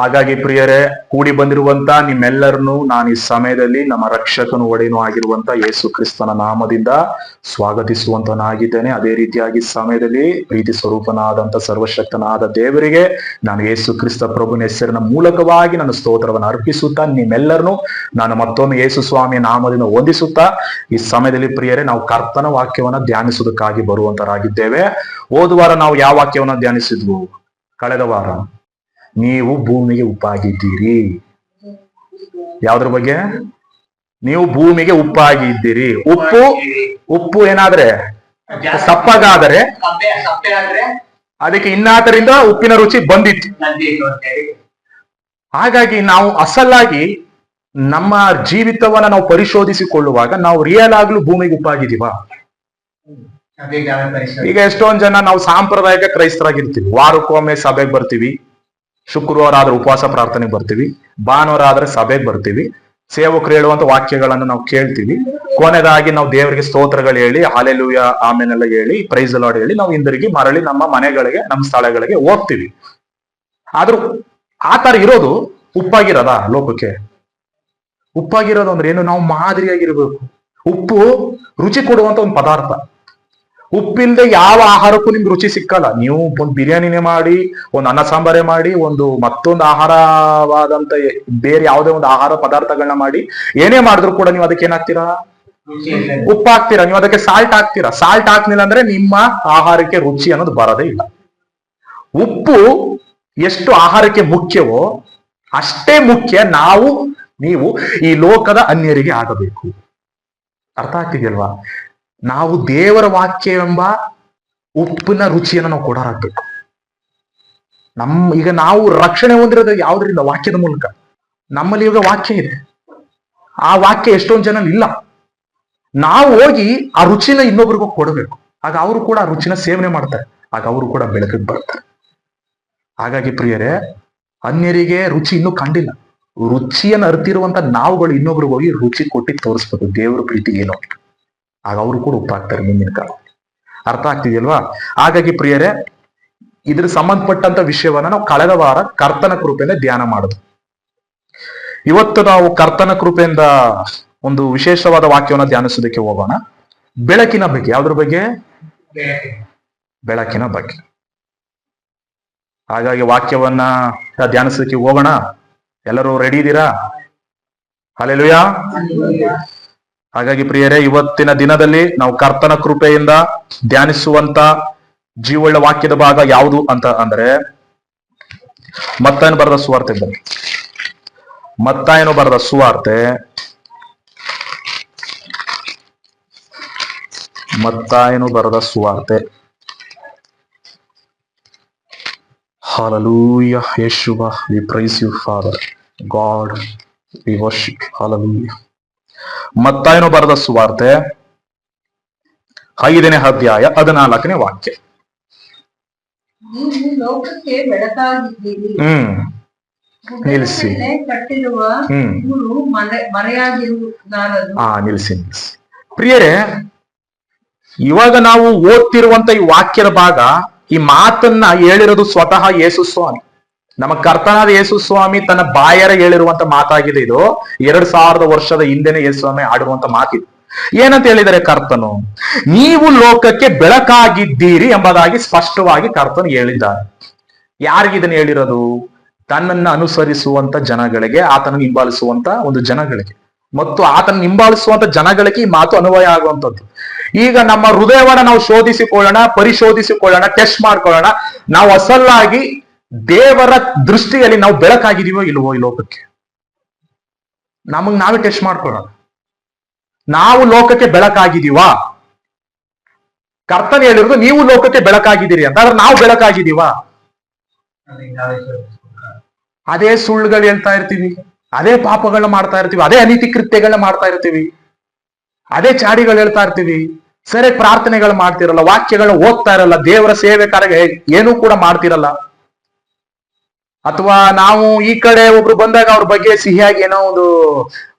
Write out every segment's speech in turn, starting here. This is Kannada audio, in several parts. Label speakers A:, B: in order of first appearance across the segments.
A: ಹಾಗಾಗಿ ಪ್ರಿಯರೇ, ಕೂಡಿ ಬಂದಿರುವಂತ ನಿಮ್ಮೆಲ್ಲರನ್ನು ನಾನು ಈ ಸಮಯದಲ್ಲಿ ನಮ್ಮ ರಕ್ಷಕನು, ಒಡೆಯನು ಆಗಿರುವಂತ ಯೇಸು ಕ್ರಿಸ್ತನ ನಾಮದಿಂದ ಸ್ವಾಗತಿಸುವಂತನಾಗಿದ್ದೇನೆ. ಅದೇ ರೀತಿಯಾಗಿ ಸಮಯದಲ್ಲಿ ಪ್ರೀತಿ ಸ್ವರೂಪನಾದಂತ ಸರ್ವಶಕ್ತನಾದ ದೇವರಿಗೆ ನಾನು ಯೇಸು ಕ್ರಿಸ್ತ ಪ್ರಭುನ ಹೆಸರಿನ ಮೂಲಕವಾಗಿ ನನ್ನ ಸ್ತೋತ್ರವನ್ನು ಅರ್ಪಿಸುತ್ತಾ ನಿಮ್ಮೆಲ್ಲರನ್ನು ನಾನು ಮತ್ತೊಮ್ಮೆ ಯೇಸು ಸ್ವಾಮಿಯ ನಾಮದಿಂದ ವಂದಿಸುತ್ತಾ ಈ ಸಮಯದಲ್ಲಿ ಪ್ರಿಯರೇ, ನಾವು ಕರ್ತನ ವಾಕ್ಯವನ್ನ ಧ್ಯಾನಿಸುವುದಕ್ಕಾಗಿ ಬರುವಂತರಾಗಿದ್ದೇವೆ. ಹೋದ ನಾವು ಯಾವ ವಾಕ್ಯವನ್ನ ಧ್ಯಾನಿಸಿದ್ವು? ಕಳೆದ ವಾರ. ನೀವು ಭೂಮಿಗೆ ಉಪ್ಪಾಗಿದ್ದೀರಿ. ಯಾವ್ದ್ರ ಬಗ್ಗೆ? ನೀವು ಭೂಮಿಗೆ ಉಪ್ಪಾಗಿದ್ದೀರಿ. ಉಪ್ಪು ಉಪ್ಪು ಏನಾದ್ರೆ? ಸಪ್ಪಗಾದರೆ. ಅದಕ್ಕೆ ಇನ್ನಾತರಿಂದ ಉಪ್ಪಿನ ರುಚಿ ಬಂದಿತ್ತು. ಹಾಗಾಗಿ ನಾವು ಅಸಲಾಗಿ ನಮ್ಮ ಜೀವಿತವನ್ನ ನಾವು ಪರಿಶೋಧಿಸಿಕೊಳ್ಳುವಾಗ ನಾವು ರಿಯಲ್ ಆಗ್ಲೂ ಭೂಮಿಗೆ ಉಪ್ಪಾಗಿದೀವ ಈಗ ಎಷ್ಟೊಂದ್ ಜನ ನಾವು ಸಾಂಪ್ರದಾಯಿಕ ಕ್ರೈಸ್ತರಾಗಿರ್ತೀವಿ. ವಾರಕ್ಕೊಮ್ಮೆ ಸಭೆಗೆ ಬರ್ತೀವಿ. ಶುಕ್ರವಾರ ಆದ್ರೆ ಉಪವಾಸ ಪ್ರಾರ್ಥನೆಗೆ ಬರ್ತೀವಿ ಭಾನುವಾರ ಆದ್ರೆ ಸಭೆಗೆ ಬರ್ತೀವಿ, ಸೇವಕರು ಹೇಳುವಂತ ವಾಕ್ಯಗಳನ್ನು ನಾವು ಕೇಳ್ತೀವಿ. ಕೊನೆದಾಗಿ ನಾವು ದೇವರಿಗೆ ಸ್ತೋತ್ರಗಳು ಹೇಳಿ, ಹಾಲೆಲುಯ ಆಮೇಲೆಲ್ಲ ಹೇಳಿ ಪ್ರೈಸ್ ಲಾಡ್ ಹೇಳಿ ನಾವು ಹಿಂದಿರುಗಿ ಮರಳಿ ನಮ್ಮ ಮನೆಗಳಿಗೆ, ನಮ್ಮ ಸ್ಥಳಗಳಿಗೆ ಹೋಗ್ತೀವಿ. ಆದ್ರೂ ಆ ತರ ಇರೋದು ಉಪ್ಪಾಗಿರೋದಾ ಲೋಕಕ್ಕೆ? ಉಪ್ಪಾಗಿರೋದು ಅಂದ್ರೆ ಏನು? ನಾವು ಮಾದರಿಯಾಗಿರ್ಬೇಕು. ಉಪ್ಪು ರುಚಿ ಕೊಡುವಂತ ಒಂದು ಪದಾರ್ಥ. ಉಪ್ಪಿಲ್ದೆ ಯಾವ ಆಹಾರಕ್ಕೂ ನಿಮ್ಗೆ ರುಚಿ ಸಿಕ್ಕಲ್ಲ. ನೀವು ಒಂದು ಬಿರಿಯಾನಿನೇ ಮಾಡಿ, ಒಂದು ಅನ್ನ ಸಾಂಬಾರೇ ಮಾಡಿ, ಒಂದು ಮತ್ತೊಂದು ಆಹಾರವಾದಂತ ಬೇರೆ ಯಾವುದೇ ಒಂದು ಆಹಾರ ಪದಾರ್ಥಗಳನ್ನ ಮಾಡಿ, ಏನೇ ಮಾಡಿದ್ರು ಕೂಡ ನೀವು ಅದಕ್ಕೆ ಏನಾಗ್ತೀರಾ? ಉಪ್ಪು ಹಾಕ್ತೀರಾ ನೀವು ಅದಕ್ಕೆ ಸಾಲ್ಟ್ ಹಾಕ್ತೀರಾ? ಸಾಲ್ಟ್ ಹಾಕ್ಲಿಲ್ಲ ಅಂದ್ರೆ ನಿಮ್ಮ ಆಹಾರಕ್ಕೆ ರುಚಿ ಅನ್ನೋದು ಬರೋದೇ ಇಲ್ಲ. ಉಪ್ಪು ಎಷ್ಟು ಆಹಾರಕ್ಕೆ ಮುಖ್ಯವೋ ಅಷ್ಟೇ ಮುಖ್ಯ ನಾವು, ನೀವು ಈ ಲೋಕದ ಅನ್ಯರಿಗೆ ಆಗಬೇಕು. ಅರ್ಥ ಆಗ್ತಿದೆಯಲ್ವಾ? ನಾವು ದೇವರ ವಾಕ್ಯವೆಂಬ ಉಪ್ಪಿನ ರುಚಿಯನ್ನು ನಾವು ಕೊಡೋರಾಗ್ಬೇಕು. ನಮ್, ಈಗ ನಾವು ರಕ್ಷಣೆ ಹೊಂದಿರೋದು ಯಾವ್ದ್ರಿಂದ? ವಾಕ್ಯದ ಮೂಲಕ. ನಮ್ಮಲ್ಲಿ ಈಗ ವಾಕ್ಯ ಇದೆ. ಆ ವಾಕ್ಯ ಎಷ್ಟೊಂದು ಜನ ಇಲ್ಲ. ನಾವು ಹೋಗಿ ಆ ರುಚಿನ ಇನ್ನೊಬ್ರಿಗೂ ಕೊಡಬೇಕು. ಆಗ ಅವರು ಕೂಡ ಆ ರುಚಿನ ಸೇವನೆ ಮಾಡ್ತಾರೆ. ಆಗ ಅವರು ಕೂಡ ಬೆಳಕಿಗೆ ಬರ್ತಾರೆ. ಹಾಗಾಗಿ ಪ್ರಿಯರೇ, ಅನ್ಯರಿಗೆ ರುಚಿ ಇನ್ನೂ ಕಂಡಿಲ್ಲ. ರುಚಿಯನ್ನು ಅರ್ತಿರುವಂತ ನಾವುಗಳು ಇನ್ನೊಬ್ರಿಗೆ ಹೋಗಿ ರುಚಿ ಕೊಟ್ಟು ತೋರಿಸ್ಬೇಕು ದೇವರ ಪ್ರೀತಿ ಏನು. ಆಗ ಅವರು ಕೂಡ ಉಪ್ಪಾಗ್ತಾರೆ ಮುಂದಿನ ಕಾಲ. ಅರ್ಥ ಆಗ್ತಿದೆಯಲ್ವಾ? ಹಾಗಾಗಿ ಪ್ರಿಯರೇ, ಇದ್ರ ಸಂಬಂಧಪಟ್ಟಂತ ವಿಷಯವನ್ನ ನಾವು ಕಳೆದ ವಾರ ಕರ್ತನ ಕೃಪೆಯಿಂದ ಧ್ಯಾನ ಮಾಡುದು ಇವತ್ತು ನಾವು ಕರ್ತನ ಕೃಪೆಯಿಂದ ಒಂದು ವಿಶೇಷವಾದ ವಾಕ್ಯವನ್ನ ಧ್ಯಾನಿಸೋದಕ್ಕೆ ಹೋಗೋಣ. ಬೆಳಕಿನ ಬಗ್ಗೆ, ಯಾವ್ದ್ರ ಬಗ್ಗೆ?
B: ಬೆಳಕಿನ.
A: ಬೆಳಕಿನ ಬಗ್ಗೆ. ಹಾಗಾಗಿ ವಾಕ್ಯವನ್ನ ಧ್ಯಾನಿಸೋದಕ್ಕೆ ಹೋಗೋಣ. ಎಲ್ಲರೂ ರೆಡಿ ಇದ್ದೀರಾ? ಅಲ್ಲೆಲುಯ ಹಾಗಾಗಿ ಪ್ರಿಯರೇ ಇವತ್ತಿನ ದಿನದಲ್ಲಿ ನಾವು ಕರ್ತನ ಕೃಪೆಯಿಂದ ಧ್ಯಾನಿಸುವಂತ ಜೀವಳ್ಳ ವಾಕ್ಯದ ಭಾಗ ಯಾವುದು ಅಂತ ಅಂದ್ರೆ ಮತ್ತಾಯನು ಬರೆದ ಸುವಾರ್ತೆ ಮತ್ತಾಯನು ಬರೆದ ಸುವಾರ್ತೆ ಮತ್ತಾಯನು ಬರೆದ ಸುವಾರ್ತೆ Hallelujah, Yeshua, we praise you, Father. God, we worship. Hallelujah. ಮತ್ತಾಯನು ಬರೆದ ಸುವಾರ್ತೆ. ಐದನೇ ಅಧ್ಯಾಯ ಹದಿನಾಲ್ಕನೇ ವಾಕ್ಯ. ಹ್ಮ್. ನಿಲ್ಲಿಸಿ. ಹಾ ನಿಲ್ಲಿಸಿ ನಿಲ್ಲಿಸಿ. ಪ್ರಿಯರೇ ಇವಾಗ ನಾವು ಓದ್ತಿರುವಂತ ಈ ವಾಕ್ಯದ ಭಾಗ ಈ ಮಾತನ್ನ ಹೇಳಿರೋದು ಸ್ವತಃ ಯೇಸು ಸ್ವಾಮಿ. ನಮ್ಮ ಕರ್ತನಾದ ಯೇಸು ಸ್ವಾಮಿ ತನ್ನ ಬಾಯರ ಹೇಳಿರುವಂತ ಮಾತಾಗಿದೆ ಇದು. ಎರಡ್ ಸಾವಿರದ ವರ್ಷದ ಹಿಂದೆನೆ ಯೇಸು ಸ್ವಾಮಿ ಆಡಿರುವಂತ ಮಾತಿದೆ. ಏನಂತ ಹೇಳಿದರೆ ಕರ್ತನು, ನೀವು ಲೋಕಕ್ಕೆ ಬೆಳಕಾಗಿದ್ದೀರಿ ಎಂಬುದಾಗಿ ಸ್ಪಷ್ಟವಾಗಿ ಕರ್ತನು ಹೇಳಿದ್ದಾರೆ ಯಾರಿಗೆ ಇದನ್ನ ಹೇಳಿರೋದು? ತನ್ನನ್ನ ಅನುಸರಿಸುವಂತ ಜನಗಳಿಗೆ ಆತನ ಹಿಂಬಾಲಿಸುವಂತ ಒಂದು ಜನಗಳಿಗೆ. ಮತ್ತು ಆತನ ಹಿಂಬಾಲಿಸುವಂತ ಜನಗಳಿಗೆ ಈ ಮಾತು ಅನ್ವಯ ಆಗುವಂಥದ್ದು. ಈಗ ನಮ್ಮ ಹೃದಯವನ್ನ ನಾವು ಶೋಧಿಸಿಕೊಳ್ಳೋಣ, ಪರಿಶೋಧಿಸಿಕೊಳ್ಳೋಣ, ಟೆಸ್ಟ್ ಮಾಡ್ಕೊಳ್ಳೋಣ. ನಾವು ಅಸಲ್ಲಾಗಿ ದೇವರ ದೃಷ್ಟಿಯಲ್ಲಿ ನಾವು ಬೆಳಕಾಗಿದೀವೋ ಇಲ್ವೋ ಈ ಲೋಕಕ್ಕೆ? ನಮಗ್ ನಾವೇ ಟೆಸ್ಟ್ ಮಾಡ್ಕೊಳ್ಳೋಣ. ನಾವು ಲೋಕಕ್ಕೆ ಬೆಳಕಾಗಿದೀವಾ? ಕರ್ತನೆ ಹೇಳಿರೋದು ನೀವು ಲೋಕಕ್ಕೆ ಬೆಳಕಾಗಿದ್ದೀರಿ ಅಂತ. ಆದ್ರೆ ನಾವು ಬೆಳಕಾಗಿದೀವಾ. ಅದೇ ಸುಳ್ಳುಗಳು ಹೇಳ್ತಾ ಇರ್ತೀವಿ. ಅದೇ ಪಾಪಗಳನ್ನ ಮಾಡ್ತಾ ಇರ್ತೀವಿ. ಅದೇ ಅನೀತಿ ಕೃತ್ಯಗಳನ್ನ ಮಾಡ್ತಾ ಇರ್ತೀವಿ. ಅದೇ ಚಾಡಿಗಳು ಹೇಳ್ತಾ ಇರ್ತೀವಿ. ಸರಿ ಪ್ರಾರ್ಥನೆಗಳು ಮಾಡ್ತಿರಲ್ಲ ವಾಕ್ಯಗಳನ್ನ ಓದ್ತಾ ಇರಲ್ಲ, ದೇವರ ಸೇವೆ ಕಾರ್ಯ ಏನೂ ಕೂಡ ಮಾಡ್ತಿರಲ್ಲ. ಅಥವಾ ನಾವು ಈ ಕಡೆ ಒಬ್ರು ಬಂದಾಗ ಅವ್ರ ಬಗ್ಗೆ ಸಿಹಿಯಾಗಿ ಏನೋ ಒಂದು,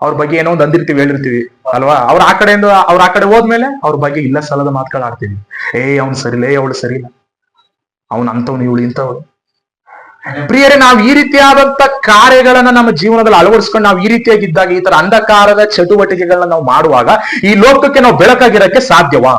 A: ಅವ್ರ ಬಗ್ಗೆ ಏನೋ ಒಂದು ಅಂದಿರ್ತೀವಿ, ಹೇಳಿರ್ತೀವಿ, ಅಲ್ವಾ? ಅವ್ರ ಆ ಕಡೆಯಿಂದ, ಅವ್ರ ಆ ಕಡೆ ಹೋದ್ಮೇಲೆ ಅವ್ರ ಬಗ್ಗೆ ಇಲ್ಲ ಸಲದ ಮಾತುಗಳು ಆಡ್ತೀವಿ. ಏ, ಅವ್ನು ಸರಿಲೇ, ಅವಳು ಸರಿಲ್ಲ ಅವನ್ ಅಂತವ್ನು, ಇವಳು ಇಂಥವಳು. ಪ್ರಿಯರೇ, ನಾವು ಈ ರೀತಿಯಾದಂತ ಕಾರ್ಯಗಳನ್ನ ನಮ್ಮ ಜೀವನದಲ್ಲಿ ಅಳವಡಿಸ್ಕೊಂಡು ನಾವು ಈ ರೀತಿಯಾಗಿದ್ದಾಗ ಈ ತರ ಅಂಧಕಾರದ ಚಟುವಟಿಕೆಗಳನ್ನ ನಾವು ಮಾಡುವಾಗ ಈ ಲೋಕಕ್ಕೆ ನಾವು ಬೆಳಕಾಗಿರಕ್ಕೆ ಸಾಧ್ಯವಾ.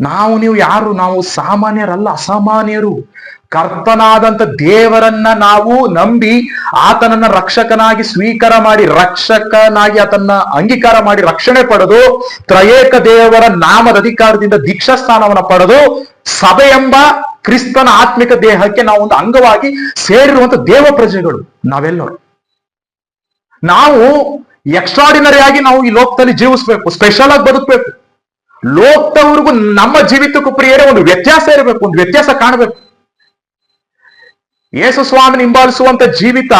A: ನಾವು ನೀವು ಯಾರು? ನಾವು ಸಾಮಾನ್ಯರಲ್ಲ, ಅಸಾಮಾನ್ಯರು. ಕರ್ತನಾದಂತ ದೇವರನ್ನ ನಾವು ನಂಬಿ ಆತನನ್ನ ರಕ್ಷಕನಾಗಿ ಸ್ವೀಕಾರ ಮಾಡಿ, ರಕ್ಷಕನಾಗಿ ಆತನ್ನ ಅಂಗೀಕಾರ ಮಾಡಿ ರಕ್ಷಣೆ ಪಡೆದು, ತ್ರಯೇಕ ದೇವರ ನಾಮದ ಅಧಿಕಾರದಿಂದ ದೀಕ್ಷಾ ಸ್ಥಾನವನ್ನು ಪಡೆದು ಸಭೆ ಎಂಬ ಕ್ರಿಸ್ತನ ಆತ್ಮಿಕ ದೇಹಕ್ಕೆ ನಾವು ಒಂದು ಅಂಗವಾಗಿ ಸೇರಿರುವಂತ ದೇವ ಪ್ರಜೆಗಳು ನಾವೆಲ್ಲರೂ. ನಾವು ಎಕ್ಸ್ಟ್ರಾಡಿನರಿ ಆಗಿ ನಾವು ಈ ಲೋಕದಲ್ಲಿ ಜೀವಿಸ್ಬೇಕು ಸ್ಪೆಷಲ್ ಆಗಿ ಬದುಕಬೇಕು. ಲೋಕದವ್ರಿಗೂ ನಮ್ಮ ಜೀವಿತಕ್ಕೂ ಪ್ರಿಯರೇ, ಒಂದು ವ್ಯತ್ಯಾಸ ಇರಬೇಕು, ಒಂದು ವ್ಯತ್ಯಾಸ ಕಾಣಬೇಕು. ಯೇಸು ಸ್ವಾಮಿ ಹಿಂಬಾಲಿಸುವಂತ ಜೀವಿತ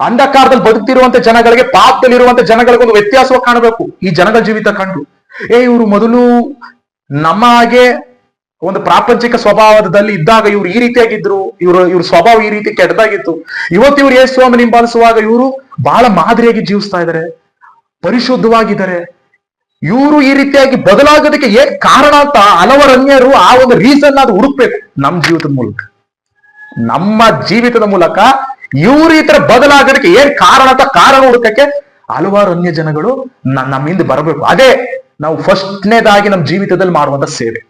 A: ಅಂಧಕಾರದಲ್ಲಿ ಬದುಕ್ತಿರುವಂತ ಜನಗಳಿಗೆ, ಪಾಪದಲ್ಲಿರುವಂತ ಜನಗಳಿಗೆ ಒಂದು ವ್ಯತ್ಯಾಸವ ಕಾಣಬೇಕು. ಈ ಜನಗಳ ಜೀವಿತ ಕಂಡು, ಏ, ಇವರು ಮೊದಲು ನಮ್ಮ ಹಾಗೆ ಒಂದು ಪ್ರಾಪಂಚಿಕ ಸ್ವಭಾವದಲ್ಲಿ ಇದ್ದಾಗ ಇವ್ರು ಈ ರೀತಿಯಾಗಿದ್ರು, ಇವರು, ಇವ್ರ ಸ್ವಭಾವ ಈ ರೀತಿ ಕೆಟ್ಟದಾಗಿತ್ತು. ಇವತ್ತು ಇವ್ರು ಯೇಸು ಸ್ವಾಮಿ ಹಿಂಬಾಲಿಸುವಾಗ ಇವರು ಬಹಳ ಮಾದರಿಯಾಗಿ ಜೀವಿಸ್ತಾ ಇದ್ದಾರೆ, ಪರಿಶುದ್ಧವಾಗಿದ್ದಾರೆ. ಇವರು ಈ ರೀತಿಯಾಗಿ ಬದಲಾಗೋದಕ್ಕೆ ಏನ್ ಕಾರಣ ಅಂತ ಹಲವರನ್ಯರು ಆ ಒಂದು ರೀಸನ್ ಅದು ಹುಡುಕ್ಬೇಕು. ನಮ್ಮ ಜೀವಿತದ ಮೂಲಕ. ನಮ್ಮ ಜೀವಿತದ ಮೂಲಕ ಇವರು ಈ ತರ ಬದಲಾಗೋದಕ್ಕೆ ಏನ್ ಕಾರಣ ಅಂತ ಕಾರಣ ಹುಡುಕಕ್ಕೆ ಹಲವಾರು ಅನ್ಯ ಜನಗಳು ನಮ್ಮ ಹಿಂದೆ ಬರಬೇಕು. ಅದೇ ನಾವು ಫಸ್ಟ್ನೇದಾಗಿ ನಮ್ಮ ಜೀವಿತದಲ್ಲಿ ಮಾಡುವಂತ ಸೇವೆ.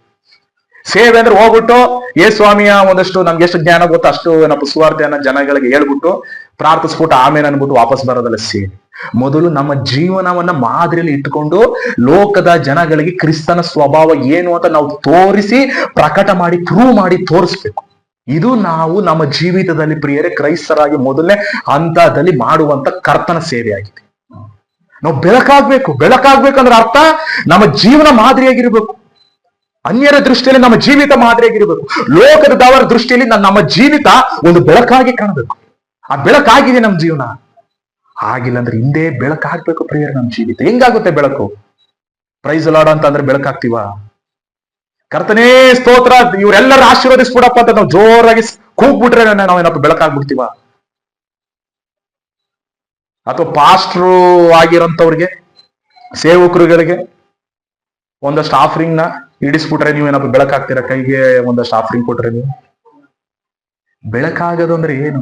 A: ಸೇವೆ ಅಂದ್ರೆ ಹೋಗ್ಬಿಟ್ಟು, ಏ ಸ್ವಾಮಿಯ, ಒಂದಷ್ಟು ನಮ್ಗೆ ಎಷ್ಟು ಜ್ಞಾನ ಗೊತ್ತೋ ಅಷ್ಟು ನಮ್ಮ ಸುವಾರ್ತೆಯನ್ನ ಜನಗಳಿಗೆ ಹೇಳ್ಬಿಟ್ಟು ಪ್ರಾರ್ಥಿಸ್ಬಿಟ್ಟು ಆಮೇಲೆ ಅನ್ಬಿಟ್ಟು ವಾಪಸ್ ಬರೋದಲ್ಲ ಸೇವೆ. ಮೊದಲು ನಮ್ಮ ಜೀವನವನ್ನ ಮಾದರಿಯಲ್ಲಿ ಇಟ್ಕೊಂಡು ಲೋಕದ ಜನಗಳಿಗೆ ಕ್ರಿಸ್ತನ ಸ್ವಭಾವ ಏನು ಅಂತ ನಾವು ತೋರಿಸಿ, ಪ್ರಕಟ ಮಾಡಿ ಪ್ರೂವ್ ಮಾಡಿ ತೋರಿಸ್ಬೇಕು. ಇದು ನಾವು ನಮ್ಮ ಜೀವಿತದಲ್ಲಿ ಪ್ರಿಯರೇ ಕ್ರೈಸ್ತರಾಗಿ ಮೊದಲನೇ ಹಂತದಲ್ಲಿ ಮಾಡುವಂತ ಕರ್ತನ ಸೇವೆಯಾಗಿದೆ. ನಾವು ಬೆಳಕಾಗ್ಬೇಕು. ಬೆಳಕಾಗ್ಬೇಕಂದ್ರೆ ಅರ್ಥ, ನಮ್ಮ ಜೀವನ ಮಾದರಿಯಾಗಿರ್ಬೇಕು. ಅನ್ಯರ ದೃಷ್ಟಿಯಲ್ಲಿ ನಮ್ಮ ಜೀವಿತ ಮಾದರಿಯಾಗಿರಬೇಕು. ಲೋಕದವರ ದೃಷ್ಟಿಯಲ್ಲಿ ನಮ್ಮ ಜೀವಿತ ಒಂದು ಬೆಳಕಾಗಿ ಕಾಣಬೇಕು. ಆ ಬೆಳಕಾಗಿದೆ ನಮ್ಮ ಜೀವನ. ಆಗಿಲ್ಲ ಅಂದ್ರೆ ಹಿಂದೆ ಬೆಳಕಾಗ್ಬೇಕು ಪ್ರಿಯರ ನಮ್ಮ ಜೀವಿತ. ಹೆಂಗಾಗುತ್ತೆ ಬೆಳಕು? ಪ್ರೈಸ್ ಲಾಡ್ ಅಂತ ಅಂದ್ರೆ ಬೆಳಕಾಗ್ತೀವ ಕರ್ತನೇ ಸ್ತೋತ್ರ, ಇವರೆಲ್ಲರ ಆಶೀರ್ವದಿಸ್ಬಿಡಪ್ಪ ಅಂತ ನಾವು ಜೋರಾಗಿ ಕೂಗ್ಬಿಟ್ರೆ ನಾವೇನಪ್ಪ ಬೆಳಕಾಗ್ಬಿಡ್ತೀವ ಅಥವಾ ಪಾಸ್ಟ್ರು ಆಗಿರೋಂಥವ್ರಿಗೆ, ಸೇವಕರುಗಳಿಗೆ ಒಂದಷ್ಟು ಆಫರಿಂಗ್ ನ ನೀವು ಏನಪ್ಪ ಬೆಳಕಾಗ್ತೀರಾ ಕೈಗೆ? ಒಂದಷ್ಟು ಆಫರಿಂಗ್ ಕೊಟ್ರೆ ನೀವು? ಬೆಳಕಾಗೋದು ಅಂದ್ರೆ ಏನು?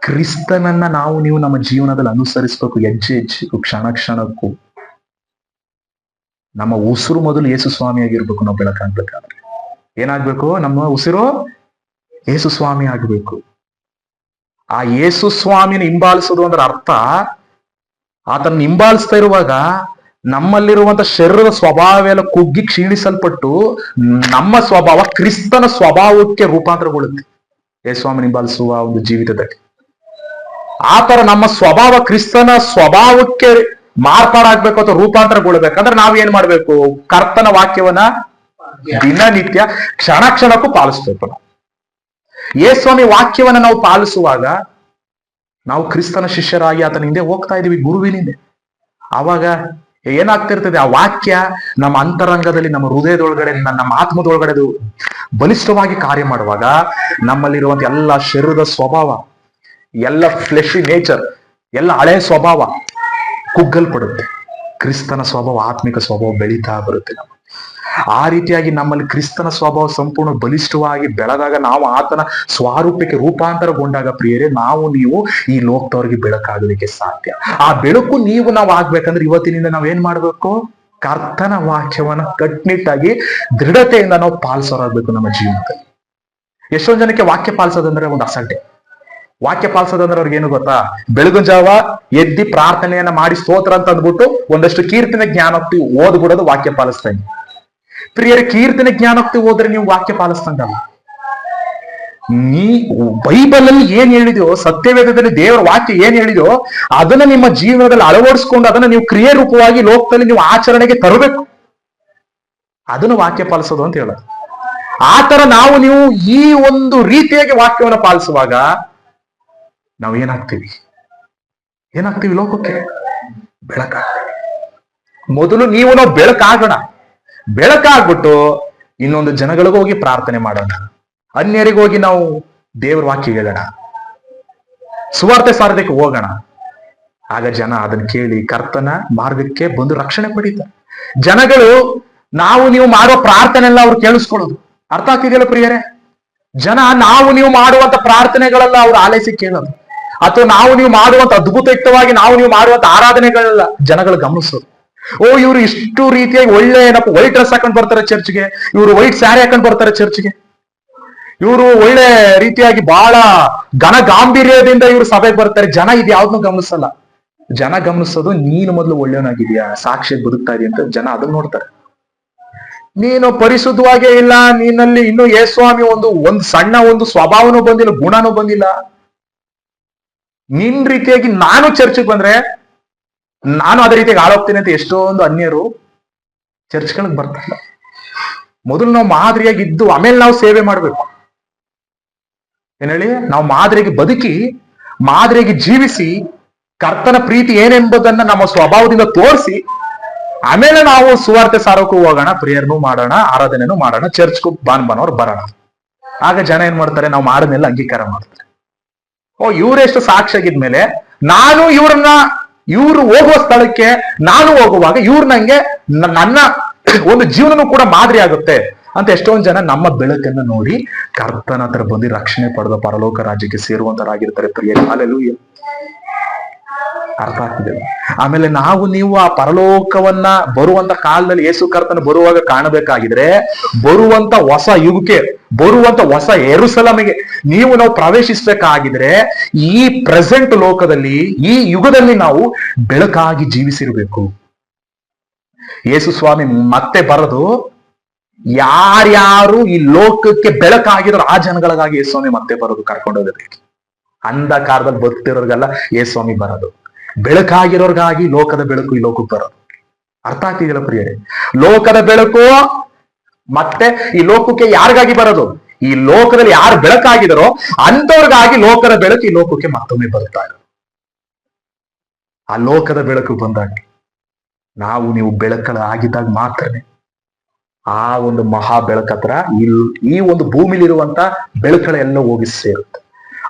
A: ಕ್ರಿಸ್ತನನ್ನ ನಾವು ನೀವು ನಮ್ಮ ಜೀವನದಲ್ಲಿ ಅನುಸರಿಸಬೇಕು, ಹೆಜ್ಜೆ ಹೆಜ್ಜೆಗೂ ಕ್ಷಣ ಕ್ಷಣಕ್ಕೂ. ನಮ್ಮ ಉಸಿರು ಮೊದಲು ಯೇಸು ಸ್ವಾಮಿ ಆಗಿರ್ಬೇಕು ನಾವು ಬೆಳಕಾಗ್ಬೇಕಾದ್ರೆ ಏನಾಗ್ಬೇಕು? ನಮ್ಮ ಉಸಿರು ಯೇಸು ಸ್ವಾಮಿ ಆಗ್ಬೇಕು. ಆ ಯೇಸು ಸ್ವಾಮಿನ ಹಿಂಬಾಲಿಸೋದು ಅಂದ್ರೆ ಅರ್ಥ ಆತನ ಹಿಂಬಾಲಿಸ್ತಾ ಇರುವಾಗ ನಮ್ಮಲ್ಲಿರುವಂತ ಶರೀರದ ಸ್ವಭಾವ ಎಲ್ಲ ಕುಗ್ಗಿ ಕ್ಷೀಣಿಸಲ್ಪಟ್ಟು ನಮ್ಮ ಸ್ವಭಾವ, ಕ್ರಿಸ್ತನ ಸ್ವಭಾವಕ್ಕೆ ರೂಪಾಂತರಗೊಳ್ಳುತ್ತೆ. ಯೇಸ್ವಾಮಿ ಹಿಂಬಾಲಿಸುವ ಒಂದು ಜೀವಿತದಲ್ಲಿ. ಆತರ ತರ ನಮ್ಮ ಸ್ವಭಾವ ಕ್ರಿಸ್ತನ ಸ್ವಭಾವಕ್ಕೆ ಮಾರ್ಪಾಡಾಗ್ಬೇಕು ಅಥವಾ ರೂಪಾಂತರಗೊಳ್ಬೇಕಂದ್ರೆ ನಾವ್ ಏನ್ ಮಾಡ್ಬೇಕು? ಕರ್ತನ ವಾಕ್ಯವನ್ನ ದಿನನಿತ್ಯ ಕ್ಷಣ ಕ್ಷಣಕ್ಕೂ ಪಾಲಿಸ್ಬೇಕು ನಾವು. ಯೇಸ್ವಾಮಿ ವಾಕ್ಯವನ್ನ ನಾವು ಪಾಲಿಸುವಾಗ ನಾವು ಕ್ರಿಸ್ತನ ಶಿಷ್ಯರಾಗಿ ಆತನ ಹಿಂದೆ ಹೋಗ್ತಾ ಇದೀವಿ ಗುರುವಿನ ಹಿಂದೆ ಆವಾಗ ಏನಾಗ್ತಿರ್ತದೆ? ಆ ವಾಕ್ಯ ನಮ್ಮ ಅಂತರಂಗದಲ್ಲಿ, ನಮ್ಮ ಹೃದಯದೊಳಗಡೆ, ನಮ್ಮ ಆತ್ಮದೊಳಗಡೆ ಅದು ಬಲಿಷ್ಠವಾಗಿ ಕಾರ್ಯ ಮಾಡುವಾಗ ನಮ್ಮಲ್ಲಿರುವಂತ ಎಲ್ಲ ಶರೀರದ ಸ್ವಭಾವ, ಎಲ್ಲ ಫ್ಲೆಶಿ ನೇಚರ್ ಎಲ್ಲ ಹಳೆ ಸ್ವಭಾವ ಕುಗ್ಗಲ್ಪಡುತ್ತೆ. ಕ್ರಿಸ್ತನ ಸ್ವಭಾವ, ಆತ್ಮಿಕ ಸ್ವಭಾವ ಬೆಳೀತಾ ಬರುತ್ತೆ ನಮಗೆ. ಆ ರೀತಿಯಾಗಿ ನಮ್ಮಲ್ಲಿ ಕ್ರಿಸ್ತನ ಸ್ವಭಾವ ಸಂಪೂರ್ಣ ಬಲಿಷ್ಠವಾಗಿ ಬೆಳೆದಾಗ ನಾವು ಆತನ ಸ್ವಾರೂಪಕ್ಕೆ ರೂಪಾಂತರಗೊಂಡಾಗ ಪ್ರಿಯರೇ, ನಾವು ನೀವು ಈ ಲೋಕದವರಿಗೆ ಬೆಳಕಾಗಲಿಕ್ಕೆ ಸಾಧ್ಯ. ಆ ಬೆಳಕು ನೀವು ನಾವು ಆಗ್ಬೇಕಂದ್ರೆ ಇವತ್ತಿನಿಂದ ನಾವ್ ಏನ್ ಮಾಡ್ಬೇಕು? ಕರ್ತನ ವಾಕ್ಯವನ್ನ ಕಟ್ನಿಟ್ಟಾಗಿ ದೃಢತೆಯಿಂದ ನಾವು ಪಾಲಿಸೋರಾಗ್ಬೇಕು ನಮ್ಮ ಜೀವನದಲ್ಲಿ. ಎಷ್ಟೊಂದ್ ಜನಕ್ಕೆ ವಾಕ್ಯ ಪಾಲಿಸೋದಂದ್ರೆ ಒಂದು ಅಸಡ್ಡೆ. ವಾಕ್ಯ ಪಾಲಿಸೋದಂದ್ರೆ ಅವ್ರಿಗೆ ಏನು ಗೊತ್ತಾ? ಬೆಳಗಿನ ಜಾವ ಎದ್ದಿ ಪ್ರಾರ್ಥನೆಯನ್ನ ಮಾಡಿ ಸ್ತೋತ್ರ ಅಂತ ಅಂದ್ಬಿಟ್ಟು ಒಂದಷ್ಟು ಕೀರ್ತನೆ ಜ್ಞಾನೋಕ್ತಿ ಓದ್ಬಿಡೋದು ವಾಕ್ಯ ಪಾಲಿಸ್ತಾನೆ ಪ್ರಿಯರ, ಕೀರ್ತನೆ ಜ್ಞಾನಕ್ಕೆ ಹೋದ್ರೆ ನೀವು ವಾಕ್ಯ ಪಾಲಿಸ್ತಂಗಲ್ಲ ನೀ ಬೈಬಲ್ ಅಲ್ಲಿ ಏನ್ ಹೇಳಿದೆಯೋ, ಸತ್ಯವೇದದಲ್ಲಿ ದೇವರ ವಾಕ್ಯ ಏನ್ ಹೇಳಿದ್ಯೋ, ಅದನ್ನ ನಿಮ್ಮ ಜೀವನದಲ್ಲಿ ಅಳವಡಿಸ್ಕೊಂಡು ಅದನ್ನ ನೀವು ಕ್ರಿಯೆ ರೂಪವಾಗಿ ಲೋಕದಲ್ಲಿ ನೀವು ಆಚರಣೆಗೆ ತರಬೇಕು. ಅದನ್ನು ವಾಕ್ಯ ಪಾಲಿಸೋದು ಅಂತ ಹೇಳೋದು. ಆತರ ತರ ನಾವು ನೀವು ಈ ಒಂದು ರೀತಿಯಾಗಿ ವಾಕ್ಯವನ್ನು ಪಾಲಿಸುವಾಗ ನಾವು ಏನಾಗ್ತೀವಿ? ಏನಾಗ್ತೀವಿ ಲೋಕಕ್ಕೆ? ಬೆಳಕ ಮೊದಲು ನೀವು ನಾವು ಬೆಳಕಾಗೋಣ. ಬೆಳಕಾಗ್ಬಿಟ್ಟು ಇನ್ನೊಂದು ಜನಗಳಿಗೂ ಹೋಗಿ ಪ್ರಾರ್ಥನೆ ಮಾಡೋಣ. ಅನ್ಯರಿಗೆ ಹೋಗಿ ನಾವು ದೇವ್ರ ವಾಕ್ಯ ಹೇಳೋಣ. ಸುವಾರ್ತೆ ಸಾರದಕ್ಕೆ ಹೋಗೋಣ. ಆಗ ಜನ ಅದನ್ನ ಕೇಳಿ ಕರ್ತನ ಮಾರ್ಗಕ್ಕೆ ಬಂದು ರಕ್ಷಣೆ ಪಡೀತಾರೆ. ಜನಗಳು ನಾವು ನೀವು ಮಾಡೋ ಪ್ರಾರ್ಥನೆ ಎಲ್ಲ ಅವ್ರು ಕೇಳಿಸ್ಕೊಳ್ಳೋದು. ಅರ್ಥ ಆಗ್ತಿದೆಯಲ್ಲ ಪ್ರಿಯರೇ? ಜನ ನಾವು ನೀವು ಮಾಡುವಂತ ಪ್ರಾರ್ಥನೆಗಳೆಲ್ಲ ಅವ್ರು ಆಲೈಸಿ ಕೇಳೋದು. ಅಥವಾ ನಾವು ನೀವು ಮಾಡುವಂತ ಅದ್ಭುತಯುಕ್ತವಾಗಿ ನಾವು ನೀವು ಮಾಡುವಂತ ಆರಾಧನೆಗಳೆಲ್ಲ ಜನಗಳು ಗಮನಿಸೋದು. ಓ, ಇವ್ರು ಇಷ್ಟು ರೀತಿಯಾಗಿ ಒಳ್ಳೆ ಏನಪ್ಪ ವೈಟ್ ಡ್ರೆಸ್ ಹಾಕೊಂಡ್ ಬರ್ತಾರೆ ಚರ್ಚ್ಗೆ. ಇವರು ವೈಟ್ ಸ್ಯಾರಿ ಹಾಕೊಂಡ್ ಬರ್ತಾರೆ ಚರ್ಚ್ಗೆ. ಇವರು ಒಳ್ಳೆ ರೀತಿಯಾಗಿ ಬಹಳ ಘನ ಗಾಂಭೀರ್ಯದಿಂದ ಇವರು ಸಭೆಗೆ ಬರ್ತಾರೆ. ಜನ ಇದು ಯಾವ್ದನ್ನು ಗಮನಿಸಲ್ಲ. ಜನ ಗಮನಿಸೋದು ನೀನು ಮೊದಲು ಒಳ್ಳೆಯವನಾಗಿದ್ಯಾ ಸಾಕ್ಷಿ ಬದುಕ್ತಾ ಇದೆಯಾ ಅಂತ ಜನ ಅದನ್ನ ನೋಡ್ತಾರೆ. ನೀನು ಪರಿಶುದ್ಧವಾಗೇ ಇಲ್ಲ ನೀನಲ್ಲಿ ಇನ್ನು ಯೇಸ್ವಾಮಿ ಒಂದು ಒಂದು ಸಣ್ಣ ಒಂದು ಸ್ವಭಾವನೂ ಬಂದಿಲ್ಲ, ಗುಣನೂ ಬಂದಿಲ್ಲ. ನಿನ್ ರೀತಿಯಾಗಿ ನಾನು ಚರ್ಚೆಗೆ ಬಂದ್ರೆ ನಾನು ಅದೇ ರೀತಿಯಾಗಿ ಹಾಳೋಗ್ತೀನಿ ಅಂತ ಎಷ್ಟೊಂದು ಅನ್ಯರು ಚರ್ಚ್ಗಳಿಗೆ ಬರ್ತಾರೆ. ಮೊದಲು ನಾವು ಮಾದರಿಯಾಗಿ ಇದ್ದು, ಆಮೇಲೆ ನಾವು ಸೇವೆ ಮಾಡ್ಬೇಕು. ಏನ್ ಹೇಳಿ? ನಾವು ಮಾದರಿಗೆ ಬದುಕಿ ಮಾದರಿಗೆ ಜೀವಿಸಿ, ಕರ್ತನ ಪ್ರೀತಿ ಏನೆಂಬುದನ್ನ ನಮ್ಮ ಸ್ವಭಾವದಿಂದ ತೋರಿಸಿ, ಆಮೇಲೆ ನಾವು ಸುವಾರ್ತೆ ಸಾರೋಕ್ಕೂ ಹೋಗೋಣ, ಪ್ರೇಯರ್ನು ಮಾಡೋಣ, ಆರಾಧನೆನೂ ಮಾಡೋಣ, ಚರ್ಚ್ಗೂ ಬಾನ್ ಬಾನವ್ರು ಬರೋಣ. ಆಗ ಜನ ಏನ್ ಮಾಡ್ತಾರೆ? ನಾವು ಮಾಡೋದನ್ನೆಲ್ಲ ಅಂಗೀಕಾರ ಮಾಡ್ತಾರೆ. ಓ ಇವರೆಷ್ಟು ಸಾಕ್ಷಿಯಾಗಿದ್ಮೇಲೆ, ನಾನು ಇವ್ರನ್ನ ಇವ್ರು ಹೋಗುವ ಸ್ಥಳಕ್ಕೆ ನಾನು ಹೋಗುವಾಗ ಇವ್ರು ನಂಗೆ ನನ್ನ ಒಂದು ಜೀವನನೂ ಕೂಡ ಮಾದರಿ ಆಗುತ್ತೆ. ಅಂತ ಎಷ್ಟೊಂದು ಜನ ನಮ್ಮ ಬೆಳಕನ್ನು ನೋಡಿ ಕರ್ತನ ಹತ್ರ ಬಂದು ರಕ್ಷಣೆ ಪಡೆದ ಪರಲೋಕ ರಾಜ್ಯಕ್ಕೆ ಸೇರುವಂತರಾಗಿರ್ತಾರೆ. ಪ್ರಿಯ ಹಾಲೆಲೂಯ ಅರ್ಥ ಆಗ್ತಿದೆ. ಆಮೇಲೆ ನಾವು ನೀವು ಆ ಪರಲೋಕವನ್ನ ಬರುವಂತ ಕಾಲದಲ್ಲಿ ಯೇಸು ಕರ್ತನ ಬರುವಾಗ ಕಾಣಬೇಕಾಗಿದ್ರೆ ಬರುವಂತ ಹೊಸ ಯುಗಕ್ಕೆ, ಬರುವಂತ ಹೊಸ ಎರುಸಲಮಿಗೆ ನೀವು ನಾವು ಪ್ರವೇಶಿಸಬೇಕಾಗಿದ್ರೆ ಈ ಪ್ರೆಸೆಂಟ್ ಲೋಕದಲ್ಲಿ, ಈ ಯುಗದಲ್ಲಿ ನಾವು ಬೆಳಕಾಗಿ ಜೀವಿಸಿರ್ಬೇಕು. ಯೇಸು ಸ್ವಾಮಿ ಮತ್ತೆ ಬರದು, ಯಾರ್ಯಾರು ಈ ಲೋಕಕ್ಕೆ ಬೆಳಕಾಗಿದ್ರು ಆ ಜನಗಳಿಗಾಗಿ ಯೇಸ್ವಾಮಿ ಸ್ವಾಮಿ ಮತ್ತೆ ಬರೋದು ಕರ್ಕೊಂಡೋಗೋದಕ್ಕೆ ಅಂಧಕಾರದಲ್ಲಿ ಬದುಕ್ತಿರೋರ್ಗೆಲ್ಲ ಯೇಸ್ವಾಮಿ ಸ್ವಾಮಿ ಬರೋದು. ಬೆಳಕಾಗಿರೋರ್ಗಾಗಿ ಲೋಕದ ಬೆಳಕು ಈ ಲೋಕಕ್ಕೆ ಬರೋದು. ಅರ್ಥ ಆಗ್ತಿದಿಲ್ಲ ಪ್ರಿಯರೇ? ಲೋಕದ ಬೆಳಕು ಮತ್ತೆ ಈ ಲೋಕಕ್ಕೆ ಯಾರಿಗಾಗಿ ಬರೋದು? ಈ ಲೋಕದಲ್ಲಿ ಯಾರು ಬೆಳಕಾಗಿದಾರೋ ಅಂತವ್ರಿಗಾಗಿ ಲೋಕದ ಬೆಳಕು ಈ ಲೋಕಕ್ಕೆ ಮತ್ತೊಮ್ಮೆ ಬರ್ತಾ ಇರೋದು ಆ ಲೋಕದ ಬೆಳಕು ಬಂದಾಗ ನಾವು ನೀವು ಬೆಳಕಲಾಗಿದ್ದಾಗ ಮಾತ್ರನೇ ಆ ಒಂದು ಮಹಾ ಬೆಳಕತ್ರ ಈ ಒಂದು ಭೂಮಿಲಿರುವಂತ ಬೆಳಕಳೆಲ್ಲ ಹೋಗಿ ಸೇರುತ್ತೆ.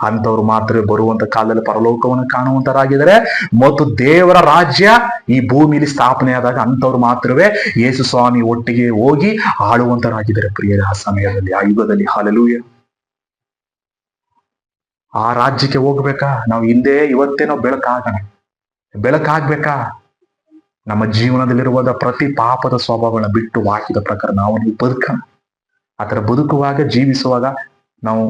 A: ಅಂತವ್ರು ಮಾತ್ರ ಬರುವಂತ ಕಾಲದಲ್ಲಿ ಪರಲೋಕವನ್ನು ಕಾಣುವಂತರಾಗಿದ್ದಾರೆ ಮತ್ತು ದೇವರ ರಾಜ್ಯ ಈ ಭೂಮಿಲಿ ಸ್ಥಾಪನೆ ಆದಾಗ ಅಂತವ್ರು ಮಾತ್ರವೇ ಯೇಸು ಸ್ವಾಮಿ ಒಟ್ಟಿಗೆ ಹೋಗಿ ಆಳುವಂತರಾಗಿದ್ದಾರೆ ಪ್ರಿಯರ ಆ ಸಮಯದಲ್ಲಿ, ಆ ಯುಗದಲ್ಲಿ. ಹಾಲಲೂಯ ಆ ರಾಜ್ಯಕ್ಕೆ ಹೋಗ್ಬೇಕಾ? ನಾವು ಹಿಂದೆ ಇವತ್ತೇನೋ ಬೆಳಕಾಗಣ. ಬೆಳಕಾಗೋಣ ಬೆಳಕಾಗ್ಬೇಕಾ? ನಮ್ಮ ಜೀವನದಲ್ಲಿರುವ ಪ್ರತಿ ಪಾಪದ ಸ್ವಭಾವಗಳನ್ನ ಬಿಟ್ಟು ಹಾಕಿದ ಪ್ರಕಾರ ನಾವು ಬದುಕೋಣ. ಆ ಥರ ಬದುಕುವಾಗ, ಜೀವಿಸುವಾಗ ನಾವು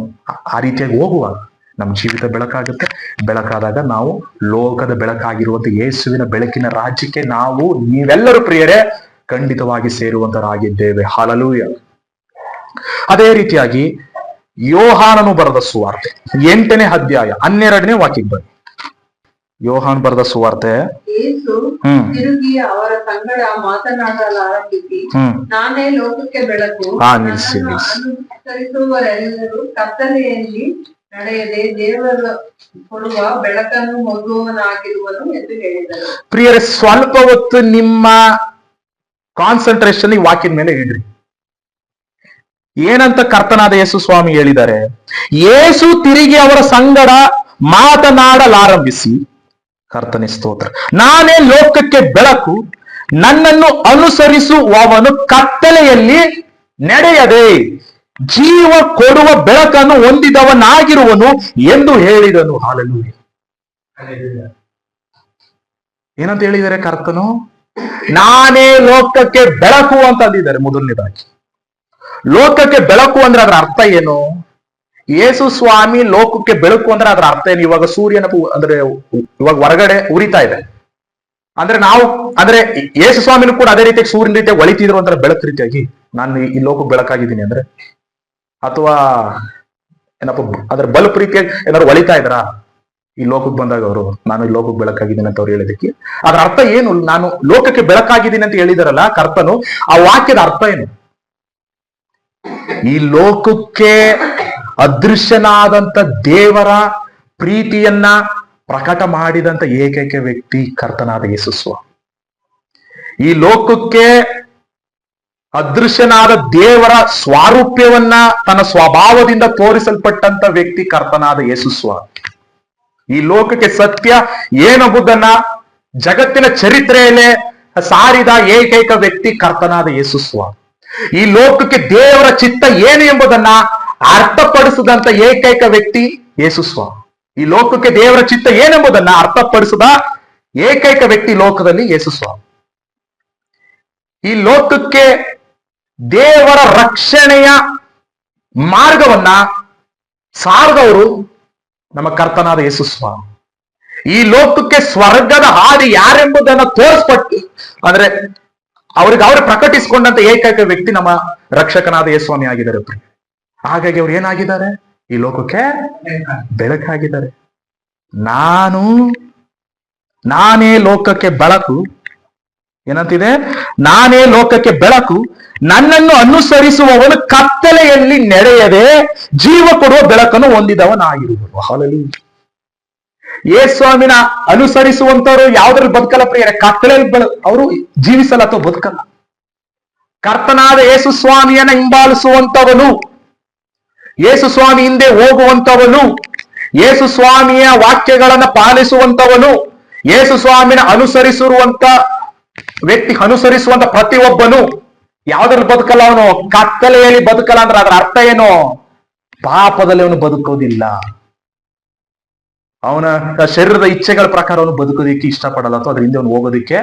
A: ಆ ರೀತಿಯಾಗಿ ಹೋಗುವಾಗ ನಮ್ಮ ಜೀವಿತ ಬೆಳಕಾಗುತ್ತೆ. ಬೆಳಕಾದಾಗ ನಾವು ಲೋಕದ ಬೆಳಕಾಗಿರುವಂತ ಯೇಸುವಿನ ಬೆಳಕಿನ ರಾಜ್ಯಕ್ಕೆ ನಾವು ನೀವೆಲ್ಲರೂ ಪ್ರಿಯರೇ ಖಂಡಿತವಾಗಿ ಸೇರುವಂತರಾಗಿದ್ದೇವೆ. ಹಾಲಲೂಯ ಅದೇ ರೀತಿಯಾಗಿ ಯೋಹಾನನು ಬರೆದ ಸುವಾರ್ತೆ ಎಂಟನೇ ಅಧ್ಯಾಯ ಹನ್ನೆರಡನೇ ವಾಕ್ಯಕ್ಕೆ ಬನ್ನಿ. ಯೋಹಾನ್ ಬರೆದ ಸುವಾರ್ತೆ ಹ್ಮ್.
C: ಅವರ ಸಂಗಡ ಮಾತನಾಡಲಾರಂಭಿಸಿ
A: ಹ್ಮ್.
C: ನಾನೇ ಲೋಕಕ್ಕೆ ಬೆಳಕು
A: ಹಾ, ನಿಲ್ಸಿ, ನಿಲ್ಸಿ.
C: ಕತ್ತಲೆಯಲ್ಲಿ ನಡೆಯದೆ ಕೊಡುವ ಬೆಳಕನ್ನು ಎಂದು ಹೇಳಿದರು.
A: ಪ್ರಿಯರೇ, ಸ್ವಲ್ಪ ಹೊತ್ತು ನಿಮ್ಮ ಕಾನ್ಸಂಟ್ರೇಷನ್ ವಾಕ್ಯದ ಮೇಲೆ ಇಡ್ರಿ ಏನಂತ ಕರ್ತನಾದ ಯೇಸು ಸ್ವಾಮಿ ಹೇಳಿದ್ದಾರೆ? ಯೇಸು ತಿರುಗಿ ಅವರ ಸಂಗಡ ಮಾತನಾಡಲಾರಂಭಿಸಿ. ಕರ್ತನೆ ಸ್ತೋತ್ರ. ನಾನೇ ಲೋಕಕ್ಕೆ ಬೆಳಕು, ನನ್ನನ್ನು ಅನುಸರಿಸುವವನು ಕತ್ತಲೆಯಲ್ಲಿ ನಡೆಯದೆ. ಜೀವ ಕೊಡುವ ಬೆಳಕನ್ನು ಹೊಂದಿದವನಾಗಿರುವನು ಎಂದು ಹೇಳಿದನು. ಹಾಲಲು
B: Hallelujah.
A: ಏನಂತ ಹೇಳಿದರೆ ಕರ್ತನು ನಾನೇ ಲೋಕಕ್ಕೆ ಬೆಳಕು ಅಂತ ಅಂದಿದ್ದಾರೆ ಮೊದಲನೇದಾಗಿ. ಲೋಕಕ್ಕೆ ಬೆಳಕು ಅಂದ್ರೆ ಅದರ ಅರ್ಥ ಏನು? ಯೇಸು ಸ್ವಾಮಿ ಲೋಕಕ್ಕೆ ಬೆಳಕು ಅಂದ್ರೆ ಅದರ ಅರ್ಥ ಏನು? ಇವಾಗ ಸೂರ್ಯನ ಅಂದ್ರೆ ಇವಾಗ ಹೊರಗಡೆ ಉರಿತಾ ಇದೆ. ಅಂದ್ರೆ ನಾವು ಅಂದ್ರೆ ಯೇಸು ಸ್ವಾಮಿನೂ ಕೂಡ ಅದೇ ರೀತಿಯಾಗಿ ಸೂರ್ಯನ ರೀತಿಯಾಗಿ ಒಳಿತಿದ್ರು ಅಂದ್ರೆ ಬೆಳಕು ರೀತಿಯಾಗಿ ನಾನು ಈ- ಈ ಲೋಕಕ್ಕೆ ಬೆಳಕಾಗಿದ್ದೀನಿ ಅಂದ್ರೆ ಅಥವಾ ಏನಪ್ಪ, ಅದ್ರ ಬಲ ಪ್ರೀತಿಯಾಗಿ ಏನಾದ್ರು ಒಳಿತಾ ಇದ್ರಾ ಈ ಲೋಕಕ್ಕೆ ಬಂದಾಗ ಅವರು, ನಾನು ಈ ಲೋಕಕ್ಕೆ ಬೆಳಕಾಗಿದ್ದೀನಿ ಅಂತ ಅವ್ರು ಹೇಳಿದಕ್ಕೆ ಅದ್ರ ಅರ್ಥ ಏನು? ನಾನು ಲೋಕಕ್ಕೆ ಬೆಳಕಾಗಿದ್ದೀನಿ ಅಂತ ಹೇಳಿದಾರಲ್ಲ ಕರ್ತನು, ಆ ವಾಕ್ಯದ ಅರ್ಥ ಏನು? ಈ ಲೋಕಕ್ಕೆ ಅದೃಶ್ಯನಾದಂತ ದೇವರ ಪ್ರೀತಿಯನ್ನ ಪ್ರಕಟ ಮಾಡಿದಂತ ಏಕೈಕ ವ್ಯಕ್ತಿ ಕರ್ತನಾದ ಯೇಸು ಸ್ವಾಮಿ ಈ ಲೋಕಕ್ಕೆ ಅದೃಶ್ಯನಾದ ದೇವರ ಸ್ವಾರೂಪ್ಯವನ್ನ ತನ್ನ ಸ್ವಭಾವದಿಂದ ತೋರಿಸಲ್ಪಟ್ಟಂತ ವ್ಯಕ್ತಿ ಕರ್ತನಾದ ಯೇಸು ಸ್ವಾಮಿ ಈ ಲೋಕಕ್ಕೆ ಸತ್ಯ ಏನಬುದನ್ನ ಜಗತ್ತಿನ ಚರಿತ್ರೆಯಲ್ಲೇ ಸಾರಿದ ಏಕೈಕ ವ್ಯಕ್ತಿ ಕರ್ತನಾದ ಯೇಸು ಸ್ವಾಮಿ ಈ ಲೋಕಕ್ಕೆ ದೇವರ ಚಿತ್ತ ಏನು ಎಂಬುದನ್ನ ಅರ್ಥಪಡಿಸದಂತ ಏಕೈಕ ವ್ಯಕ್ತಿ ಯೇಸು ಸ್ವಾಮಿ ಈ ಲೋಕಕ್ಕೆ ದೇವರ ಚಿತ್ತ ಏನೆಂಬುದನ್ನ ಅರ್ಥಪಡಿಸದ ಏಕೈಕ ವ್ಯಕ್ತಿ ಲೋಕದಲ್ಲಿ ಯೇಸು ಸ್ವಾಮಿ ಈ ಲೋಕಕ್ಕೆ ದೇವರ ರಕ್ಷಣೆಯ ಮಾರ್ಗವನ್ನ ಸಾರದವರು ನಮ್ಮ ಕರ್ತನಾದ ಯೇಸು ಸ್ವಾಮಿ ಈ ಲೋಕಕ್ಕೆ ಸ್ವರ್ಗದ ಹಾದಿ ಯಾರೆಂಬುದನ್ನ ತೋರಿಸ್ಪಟ್ಟು ಅಂದ್ರೆ ಅವ್ರಿಗೆ ಅವ್ರು ಪ್ರಕಟಿಸಿಕೊಂಡಂತ ಏಕೈಕ ವ್ಯಕ್ತಿ ನಮ್ಮ ರಕ್ಷಕನಾದ ಯೇಸ್ವಾಮಿ ಆಗಿದ್ದಾರೆ. ಹಾಗಾಗಿ ಅವ್ರು ಏನಾಗಿದ್ದಾರೆ? ಈ ಲೋಕಕ್ಕೆ ಬೆಳಕಾಗಿದ್ದಾರೆ. ನಾನು, ನಾನೇ ಲೋಕಕ್ಕೆ ಬೆಳಕು. ಏನಂತಿದೆ? ನಾನೇ ಲೋಕಕ್ಕೆ ಬೆಳಕು, ನನ್ನನ್ನು ಅನುಸರಿಸುವವನು ಕತ್ತಲೆಯಲ್ಲಿ ನಡೆಯದೆ ಜೀವ ಕೊಡುವ ಬೆಳಕನ್ನು ಹೊಂದಿದವನಾಗಿರುವನು. ಹಾಲಲ್ಲಿ ಯೇಸ್ವಾಮಿನ ಅನುಸರಿಸುವಂತವರು ಯಾವ್ದ್ರಲ್ಲಿ ಬದುಕಲ್ಲ ಪ್ರಿಯರೇ? ಕತ್ತಲೆಯಲ್ಲಿ ಬೆಳ, ಅವರು ಜೀವಿಸಲ್ಲ ಅಥವಾ ಬದುಕಲ್ಲ. ಕರ್ತನಾದ ಯೇಸು ಸ್ವಾಮಿಯನ್ನ ಹಿಂಬಾಲಿಸುವಂತವನು, ಯೇಸು ಸ್ವಾಮಿ ಹಿಂದೆ ಹೋಗುವಂತವನು, ಯೇಸು ಸ್ವಾಮಿಯ ವಾಕ್ಯಗಳನ್ನ ಪಾಲಿಸುವಂತವನು, ಯೇಸು ಸ್ವಾಮಿನ ಅನುಸರಿಸಿರುವಂತ ವ್ಯಕ್ತಿ ಅನುಸರಿಸುವಂತ ಪ್ರತಿಯೊಬ್ಬನು ಯಾವ್ದ್ರಲ್ಲಿ ಬದುಕಲ್ಲ ಅವನು? ಕತ್ತಲೆಯಲ್ಲಿ ಬದುಕಲ್ಲ ಅಂದ್ರೆ ಅದರ ಅರ್ಥ ಏನು? ಪಾಪದಲ್ಲಿ ಅವನು ಬದುಕೋದಿಲ್ಲ ಅವನ ಶರೀರದ ಇಚ್ಛೆಗಳ ಪ್ರಕಾರ ಅವನು ಬದುಕೋದಿಕ್ಕೆ ಇಷ್ಟಪಡಲ್ಲ ಅಥವಾ ಅದ್ರ ಹಿಂದೆ ಅವನು ಹೋಗೋದಿಕ್ಕೆ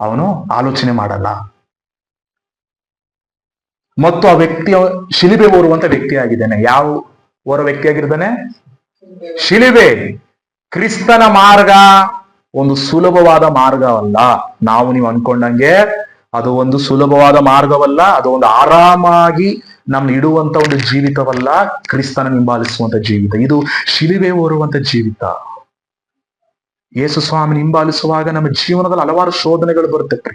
A: ಅವನು ಆಲೋಚನೆ ಮಾಡಲ್ಲ. ಮತ್ತು ಆ ವ್ಯಕ್ತಿ ಶಿಲಿಬೆ ಓರುವಂತ ವ್ಯಕ್ತಿ ಆಗಿದ್ದಾನೆ ಯಾವ ಓರ ವ್ಯಕ್ತಿ ಆಗಿರ್ತಾನೆ ಶಿಲಿಬೆ. ಕ್ರಿಸ್ತನ ಮಾರ್ಗ. ಒಂದು ಸುಲಭವಾದ ಮಾರ್ಗವಲ್ಲ. ನಾವು ನೀವು ಅನ್ಕೊಂಡಂಗೆ ಅದು ಒಂದು ಸುಲಭವಾದ ಮಾರ್ಗವಲ್ಲ, ಅದು ಒಂದು ಆರಾಮಾಗಿ ನಮ್ನ ಇಡುವಂತ ಒಂದು ಜೀವಿತವಲ್ಲ, ಕ್ರಿಸ್ತನ ಹಿಂಬಾಲಿಸುವಂತ ಜೀವಿತ. ಇದು ಶಿಲಿಬೆ ಓರುವಂತ ಜೀವಿತ. ಯೇಸು ಸ್ವಾಮಿ ಹಿಂಬಾಲಿಸುವಾಗ ನಮ್ಮ ಜೀವನದಲ್ಲಿ ಹಲವಾರು ಶೋಧನೆಗಳು ಬರುತ್ತೆ.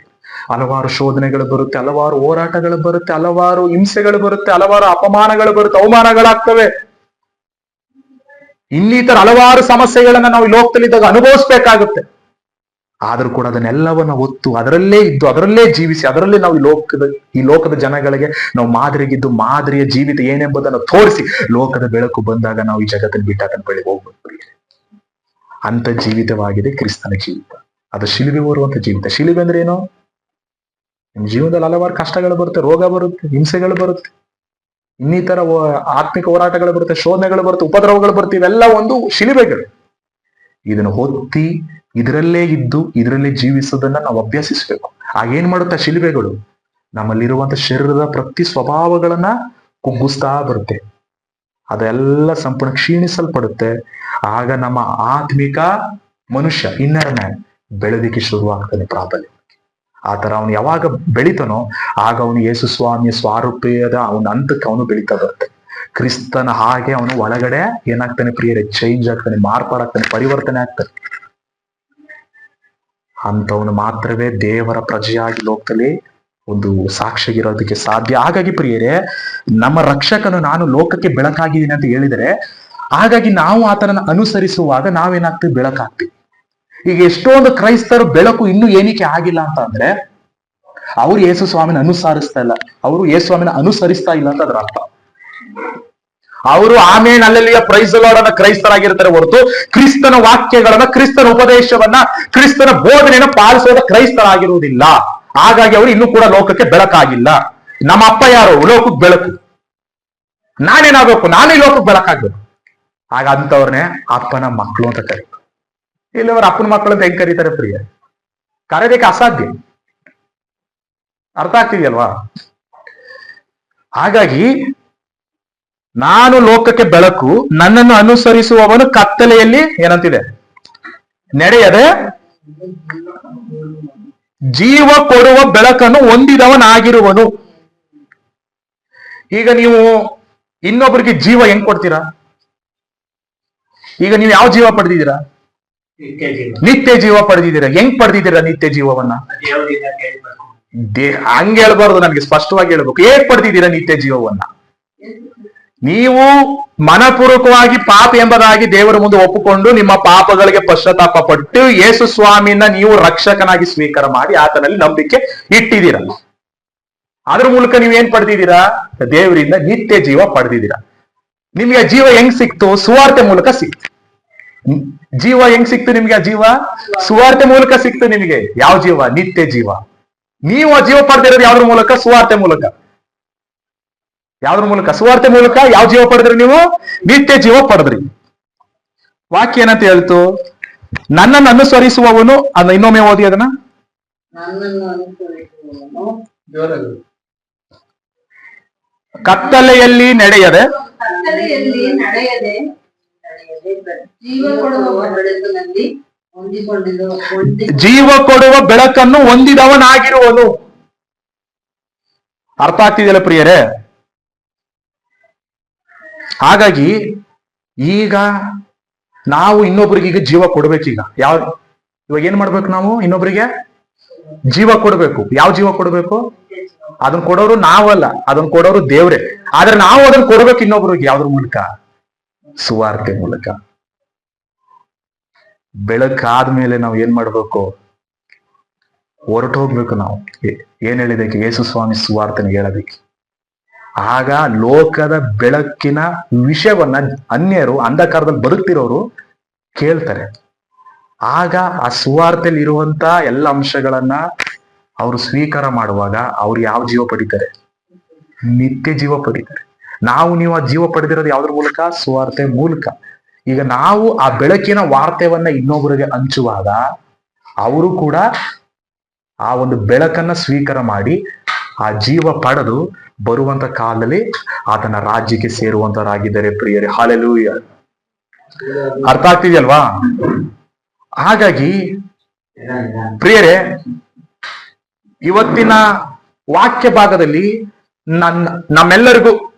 A: ಹಲವಾರು ಶೋಧನೆಗಳು ಬರುತ್ತೆ, ಹಲವಾರು ಹೋರಾಟಗಳು ಬರುತ್ತೆ, ಹಲವಾರು ಹಿಂಸೆಗಳು ಬರುತ್ತೆ, ಹಲವಾರು ಅಪಮಾನಗಳು ಬರುತ್ತೆ, ಅವಮಾನಗಳಾಗ್ತವೆ. ಇನ್ನಿತರ ಹಲವಾರು ಸಮಸ್ಯೆಗಳನ್ನ ನಾವು ಈ ಲೋಕದಲ್ಲಿದ್ದಾಗ ಅನುಭವಿಸ್ಬೇಕಾಗುತ್ತೆ. ಆದ್ರೂ ಕೂಡ ಅದನ್ನೆಲ್ಲವನ್ನ ಒತ್ತು, ಅದರಲ್ಲೇ ಇದ್ದು, ಅದರಲ್ಲೇ ಜೀವಿಸಿ, ಅದರಲ್ಲೇ ನಾವು ಈ ಲೋಕದ ಈ ಲೋಕದ ಜನಗಳಿಗೆ ನಾವು ಮಾದರಿಗಿದ್ದು ಮಾದರಿಯ ಜೀವಿತ ಏನೆಂಬುದನ್ನು ತೋರಿಸಿ ಲೋಕದ ಬೆಳಕು ಬಂದಾಗ ನಾವು ಈ ಜಗತ್ತನ್ನು ಬಿಟ್ಟಾಗ ಬೆಳಗ್ಗೆ ಹೋಗ್ಬೇಕು ಪ್ರಿಯರೇ. ಅಂತ ಜೀವಿತವಾಗಿದೆ ಕ್ರಿಸ್ತನ ಜೀವಿತ. ಅದು ಶಿಲುಬೆ ಬರುವಂತ ಜೀವಿತ. ಶಿಲುಬೆ ಅಂದ್ರೆ ಏನು? ನಿಮ್ ಜೀವನದಲ್ಲಿ ಹಲವಾರು ಕಷ್ಟಗಳು ಬರುತ್ತೆ, ರೋಗ ಬರುತ್ತೆ, ಹಿಂಸೆಗಳು ಬರುತ್ತೆ. ಇನ್ನಿತರ ಆತ್ಮಿಕ ಹೋರಾಟಗಳು ಬರುತ್ತೆ, ಶೋಧನೆಗಳು ಬರುತ್ತೆ, ಉಪದ್ರವಗಳು ಬರುತ್ತೆ, ಇವೆಲ್ಲ ಒಂದು ಶಿಲಿಬೆಗಳು. ಇದನ್ನು ಹೊತ್ತಿ ಇದರಲ್ಲೇ ಇದ್ದು ಇದರಲ್ಲೇ ಜೀವಿಸೋದನ್ನ ನಾವು ಅಭ್ಯಸಿಸ್ಬೇಕು. ಆಗೇನ್ ಮಾಡುತ್ತೆ ಶಿಲಿಬೆಗಳು ಶಿಲುಬೆಗಳು? ನಮ್ಮಲ್ಲಿರುವಂತ ಶರೀರದ ಪ್ರತಿ ಸ್ವಭಾವಗಳನ್ನ ಕುಗ್ಗಿಸ್ತಾ ಬರುತ್ತೆ. ಅದೆಲ್ಲ ಸಂಪೂರ್ಣ ಕ್ಷೀಣಿಸಲ್ಪಡುತ್ತೆ. ಆಗ ನಮ್ಮ ಆತ್ಮಿಕ ಮನುಷ್ಯ ಇನ್ನರ್ ಮ್ಯಾನ್ ಬೆಳೆದಿಕ್ಕೆ ಶುರುವಾಗ್ತಾನೆ ಪ್ರಾಬಲ್ಯ. ಆ ತರ ಅವನು ಯಾವಾಗ ಬೆಳಿತಾನೋ, ಆಗ ಅವನು ಯೇಸು ಸ್ವಾಮಿಯ ಸ್ವಾರೂಪೇಯದ ಅವನ ಹಂತಕ್ಕೆ ಅವನು ಬೆಳೀತಾ ಬರುತ್ತೆ ಕ್ರಿಸ್ತನ ಹಾಗೆ ಅವನು ಒಳಗಡೆ ಏನಾಗ್ತಾನೆ ಪ್ರಿಯರೇ? ಚೇಂಜ್ ಆಗ್ತಾನೆ, ಮಾರ್ಪಾಡಾಗ್ತಾನೆ, ಪರಿವರ್ತನೆ ಆಗ್ತಾನೆ. ಅಂತವನು ಮಾತ್ರವೇ ದೇವರ ಪ್ರಜೆಯಾಗಿ ಲೋಕದಲ್ಲಿ ಒಂದು ಸಾಕ್ಷಿಗಿರೋದಕ್ಕೆ ಸಾಧ್ಯ. ಹಾಗಾಗಿ ಪ್ರಿಯರೇ, ನಮ್ಮ ರಕ್ಷಕನು ನಾನು ಲೋಕಕ್ಕೆ ಬೆಳಕಾಗಿದ್ದೀನಿ ಅಂತ ಹೇಳಿದರೆ, ಹಾಗಾಗಿ ನಾವು ಆತನನ್ನು ಅನುಸರಿಸುವಾಗ ನಾವೇನಾಗ್ತೀವಿ? ಬೆಳಕಾಗ್ತೀವಿ. ಈಗ ಎಷ್ಟೊಂದು ಕ್ರೈಸ್ತರು ಬೆಳಕು ಇನ್ನೂ ಏನಕ್ಕೆ ಆಗಿಲ್ಲ ಅಂತ ಅಂದ್ರೆ ಅವ್ರು ಯೇಸು ಸ್ವಾಮಿನ ಅನುಸರಿಸ್ತಾ ಇಲ್ಲ. ಅವರು ಯೇಸು ಸ್ವಾಮಿನ ಅನುಸರಿಸ್ತಾ ಇಲ್ಲ ಅಂತ ಅದ್ರ ಅರ್ಥ. ಅವರು ಆಮೇಲೆ ಅಲ್ಲಲ್ಲಿಯ ಪ್ರೈಸ್ ಅನ್ನ ಕ್ರೈಸ್ತರಾಗಿರ್ತಾರೆ ಹೊರತು ಕ್ರಿಸ್ತನ ವಾಕ್ಯಗಳನ್ನ, ಕ್ರಿಸ್ತನ ಉಪದೇಶವನ್ನ, ಕ್ರಿಸ್ತನ ಬೋಧನೆಯನ್ನ ಪಾಲಿಸೋದ ಕ್ರೈಸ್ತರಾಗಿರುವುದಿಲ್ಲ. ಹಾಗಾಗಿ ಅವರು ಇನ್ನೂ ಕೂಡ ಲೋಕಕ್ಕೆ ಬೆಳಕಾಗಿಲ್ಲ. ನಮ್ಮ ಅಪ್ಪ ಯಾರು? ಲೋಕಕ್ಕೆ ಬೆಳಕು. ನಾನೇನಾಗಬೇಕು? ನಾನೇ ಲೋಕಕ್ಕೆ ಬೆಳಕಾಗಬೇಕು. ಆಗ ಅಪ್ಪನ ಮಕ್ಕಳು ಅಂತ ಕರೀತಾರೆ. ಇಲ್ಲಿ ಅವ್ರ ಅಪ್ಪನ ಮಕ್ಕಳು ಅಂತ ಹೆಂಗ್ ಕರೀತಾರೆ ಪ್ರಿಯ? ಕರೆಯೋದಕ್ಕೆ ಅಸಾಧ್ಯ. ಅರ್ಥ ಆಗ್ತಿದೆಯಲ್ವಾ ಹಾಗಾಗಿ ನಾನು ಲೋಕಕ್ಕೆ ಬೆಳಕು, ನನ್ನನ್ನು ಅನುಸರಿಸುವವನು ಕತ್ತಲೆಯಲ್ಲಿ ಏನಂತಿದೆ? ನಡೆಯದೆ ಜೀವ ಕೊಡುವ ಬೆಳಕನ್ನು ಹೊಂದಿದವನಾಗಿರುವನು. ಈಗ ನೀವು ಇನ್ನೊಬ್ಬರಿಗೆ ಜೀವ ಹೆಂಗ್ ಕೊಡ್ತೀರಾ? ಈಗ ನೀವು ಯಾವ ಜೀವ ಪಡೆದಿದ್ದೀರಾ?
B: ನಿತ್ಯ ಜೀವ.
A: ಪಡೆದಿದ್ದೀರಾ? ಹೆಂಗ್ ಪಡೆದಿದ್ದೀರಾ ನಿತ್ಯ ಜೀವವನ್ನ? ಹಂಗ ಹೇಳ್ಬಾರ್ದು ನನ್ಗೆ ಸ್ಪಷ್ಟವಾಗಿ ಹೇಳ್ಬೇಕು. ಹೇಗ್ ಪಡೆದಿದ್ದೀರಾ ನಿತ್ಯ ಜೀವವನ್ನ? ನೀವು ಮನಪೂರ್ವಕವಾಗಿ ಪಾಪ ಎಂಬುದಾಗಿ ದೇವರ ಮುಂದೆ ಒಪ್ಪಿಕೊಂಡು ನಿಮ್ಮ ಪಾಪಗಳಿಗೆ ಪಶ್ಚಾತ್ತಾಪ ಪಟ್ಟು ಯೇಸು ಸ್ವಾಮಿನ ನೀವು ರಕ್ಷಕನಾಗಿ ಸ್ವೀಕಾರ ಮಾಡಿ ಆತನಲ್ಲಿ ನಂಬಿಕೆ ಇಟ್ಟಿದ್ದೀರ? ಅದ್ರ ಮೂಲಕ ನೀವು ಏನ್ ಪಡೆದಿದ್ದೀರಾ? ದೇವರಿಂದ ನಿತ್ಯ ಜೀವ ಪಡೆದಿದ್ದೀರಾ. ನಿಮ್ಗೆ ಜೀವ ಹೆಂಗ್ ಸಿಕ್ತು? ಸುವಾರ್ತೆ ಮೂಲಕ ಸಿಕ್ತು. ಜೀವ ಹೆಂಗ್ ಸಿಕ್ತು ನಿಮ್ಗೆ ಆ ಜೀವ? ಸುವಾರ್ತೆ ಮೂಲಕ ಸಿಕ್ತು ನಿಮಗೆ. ಯಾವ ಜೀವ? ನಿತ್ಯ ಜೀವ. ನೀವು ಆ ಜೀವ ಪಡೆದಿರೋದು ಯಾವ್ದ್ರ ಮೂಲಕ? ಸುವಾರ್ತೆ ಮೂಲಕ. ಯಾವ್ದ್ರ ಮೂಲಕ? ಸುವಾರ್ತೆ ಮೂಲಕ ಯಾವ ಜೀವ ಪಡೆದ್ರಿ ನೀವು? ನಿತ್ಯ ಜೀವ ಪಡೆದ್ರಿ. ವಾಕ್ಯ ಏನಂತ ಹೇಳ್ತು? ನನ್ನನ್ನು ಅನುಸರಿಸುವವನು ಅದ ಇನ್ನೊಮ್ಮೆ ಓದಿ ಅದನ್ನ. ಕತ್ತಲೆಯಲ್ಲಿ ನಡೆಯದೆ.
C: ಜೀವ ಕೊಡುವ
A: ಬೆಳಕನ್ನು ಹೊಂದಿದವನಾಗಿರುವನು. ಅರ್ಥ ಆಗ್ತಿದೆಯಲ್ಲ ಪ್ರಿಯರೇ? ಹಾಗಾಗಿ ಈಗ ನಾವು ಇನ್ನೊಬ್ರಿಗೆ ಈಗ ಜೀವ ಕೊಡ್ಬೇಕೀಗ. ಯಾವ ಇವಾಗ ಏನ್ ಮಾಡ್ಬೇಕು ನಾವು ಇನ್ನೊಬ್ರಿಗೆ? ಜೀವ ಕೊಡ್ಬೇಕು. ಯಾವ ಜೀವ ಕೊಡ್ಬೇಕು? ಅದನ್ನ ಕೊಡೋರು ನಾವಲ್ಲ. ಅದನ್ನ ಕೊಡೋರು ದೇವ್ರೆ. ಆದ್ರೆ ನಾವು ಅದನ್ನ ಕೊಡ್ಬೇಕು ಇನ್ನೊಬ್ರಿಗೆ ಯಾವ್ದ್ರ ಮೂಲಕ? ಸುವಾರ್ತೆ ಮೂಲಕ. ಬೆಳಕಾದ್ಮೇಲೆ ನಾವು ಏನ್ ಮಾಡ್ಬೇಕು? ಹೊರಟು ಹೋಗ್ಬೇಕು ನಾವು. ಏನ್ ಹೇಳಿದಕ್ಕೆ? ಯೇಸು ಸ್ವಾಮಿ ಸುವಾರ್ತನೆ ಹೇಳೋದಕ್ಕೆ. ಆಗ ಲೋಕದ ಬೆಳಕಿನ ವಿಷಯವನ್ನ ಅನ್ಯರು, ಅಂಧಕಾರದಲ್ಲಿ ಬದುಕ್ತಿರೋರು ಕೇಳ್ತಾರೆ. ಆಗ ಆ ಸುವಾರ್ತೆಯಲ್ಲಿ ಇರುವಂತ ಎಲ್ಲ ಅಂಶಗಳನ್ನ ಅವರು ಸ್ವೀಕಾರ ಮಾಡುವಾಗ ಅವ್ರು ಯಾವ ಜೀವ ಪಡಿತಾರೆ? ನಿತ್ಯ ಜೀವ ಪಡಿತಾರೆ. ನಾವು ನೀವು ಆ ಜೀವ ಪಡೆದಿರೋದು ಯಾವ್ದ್ರ ಮೂಲಕ? ಸುವಾರ್ತೆ ಮೂಲಕ. ಈಗ ನಾವು ಆ ಬೆಳಕಿನ ವಾರ್ತೆವನ್ನ ಇನ್ನೊಬ್ಬರಿಗೆ ಹಂಚುವಾಗ ಅವರು ಕೂಡ ಆ ಒಂದು ಬೆಳಕನ್ನ ಸ್ವೀಕಾರ ಮಾಡಿ ಆ ಜೀವ ಪಡೆದು ಬರುವಂತ ಕಾಲದಲ್ಲಿ ಆತನ ರಾಜ್ಯಕ್ಕೆ ಸೇರುವಂತರಾಗಿದ್ದಾರೆ ಪ್ರಿಯರೇ. ಹಾಲೆಲೂಯ ಅರ್ಥ ಆಗ್ತಿದೆಯಲ್ವಾ? ಹಾಗಾಗಿ ಪ್ರಿಯರೇ, ಇವತ್ತಿನ ವಾಕ್ಯ ಭಾಗದಲ್ಲಿ ನನ್ನ ನಮ್ಮೆಲ್ಲರಿಗೂ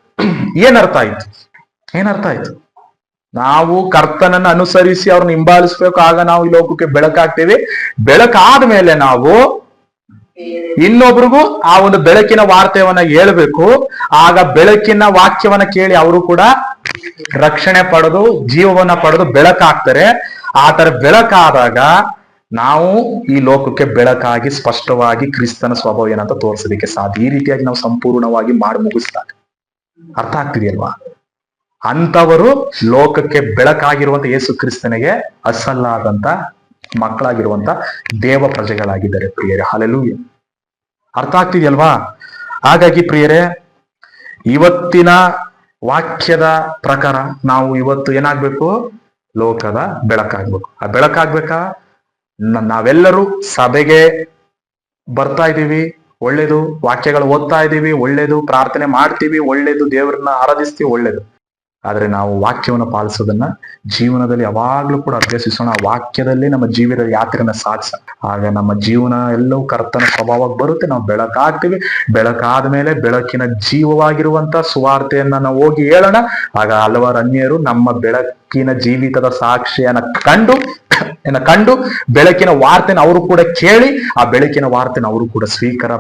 A: ಏನ್ ಅರ್ಥ ಆಯ್ತು? ಏನರ್ಥ ಆಯ್ತು? ನಾವು ಕರ್ತನನ್ನ ಅನುಸರಿಸಿ ಅವ್ರನ್ನ ಹಿಂಬಾಲಿಸ್ಬೇಕು, ಆಗ ನಾವು ಈ ಲೋಕಕ್ಕೆ ಬೆಳಕಾಗ್ತೇವೆ. ಬೆಳಕಾದ ಮೇಲೆ ನಾವು ಇನ್ನೊಬ್ರಿಗೂ ಆ ಒಂದು ಬೆಳಕಿನ ವಾರ್ತೆಯನ್ನ ಹೇಳ್ಬೇಕು. ಆಗ ಬೆಳಕಿನ ವಾಕ್ಯವನ್ನ ಕೇಳಿ ಅವರು ಕೂಡ ರಕ್ಷಣೆ ಪಡೆದು, ಜೀವವನ್ನ ಪಡೆದು ಬೆಳಕಾಗ್ತಾರೆ. ಆ ತರ ಬೆಳಕಾದಾಗ ನಾವು ಈ ಲೋಕಕ್ಕೆ ಬೆಳಕಾಗಿ ಸ್ಪಷ್ಟವಾಗಿ ಕ್ರಿಸ್ತನ ಸ್ವಭಾವ ಏನಂತ ತೋರಿಸೋದಕ್ಕೆ ಸಾಧ್ಯ. ಈ ರೀತಿಯಾಗಿ ನಾವು ಸಂಪೂರ್ಣವಾಗಿ ಮಾಡಿ ಮುಗಿಸ್ದಾಗ. ಅರ್ಥ ಆಗ್ತಿದೆಯಲ್ವಾ ಅಂತವರು ಲೋಕಕ್ಕೆ ಬೆಳಕಾಗಿರುವಂತ ಯೇಸು ಕ್ರಿಸ್ತನಿಗೆ ಅಸಲ್ಲಾದಂತ ಮಕ್ಕಳಾಗಿರುವಂತ ದೇವ ಪ್ರಜೆಗಳಾಗಿದ್ದಾರೆ ಪ್ರಿಯರೇ. ಹಾಲೆಲೂಯ ಅರ್ಥ ಆಗ್ತಿದೆಯಲ್ವಾ ಹಾಗಾಗಿ ಪ್ರಿಯರೇ, ಇವತ್ತಿನ ವಾಕ್ಯದ ಪ್ರಕಾರ ನಾವು ಇವತ್ತು ಏನಾಗ್ಬೇಕು? ಲೋಕದ ಬೆಳಕಾಗ್ಬೇಕು. ಆ ಬೆಳಕಾಗ್ಬೇಕಾ? ನಾವೆಲ್ಲರೂ ಸಭೆಗೆ ಬರ್ತಾ ಇದೀವಿ ಒಳ್ಳೇದು ವಾಕ್ಯಗಳು ಓದ್ತಾ ಇದ್ದೀವಿ ಒಳ್ಳೇದು ಪ್ರಾರ್ಥನೆ ಮಾಡ್ತೀವಿ ಒಳ್ಳೇದು ದೇವರನ್ನ ಆರಾಧಿಸ್ತೀವಿ ಒಳ್ಳೇದು. ಆದ್ರೆ ನಾವು ವಾಕ್ಯವನ್ನು ಪಾಲಿಸೋದನ್ನ ಜೀವನದಲ್ಲಿ ಯಾವಾಗ್ಲೂ ಕೂಡ ಅಭ್ಯಸಿಸೋಣ. ಆ ವಾಕ್ಯದಲ್ಲಿ ನಮ್ಮ ಜೀವನದ ಯಾತ್ರೆನ ಸಾಧಿಸ. ಆಗ ನಮ್ಮ ಜೀವನ ಎಲ್ಲವೂ ಕರ್ತನ ಸ್ವಭಾವಕ್ಕೆ ಬರುತ್ತೆ. ನಾವು ಬೆಳಕಾಗ್ತೀವಿ. ಬೆಳಕಾದ ಮೇಲೆ ಬೆಳಕಿನ ಜೀವವಾಗಿರುವಂತ ಸುವಾರ್ತೆಯನ್ನ ನಾವು ಹೋಗಿ ಹೇಳೋಣ. ಆಗ ಹಲವಾರು ಅನ್ಯರು ನಮ್ಮ ಬೆಳಕಿನ ಜೀವಿತದ ಸಾಕ್ಷಿಯನ್ನ ಕಂಡು ಕಂಡು ಬೆಳಕಿನ ವಾರ್ತೆನ ಅವರು ಕೂಡ ಕೇಳಿ, ಆ ಬೆಳಕಿನ ವಾರ್ತೆನ ಅವರು ಕೂಡ ಸ್ವೀಕಾರ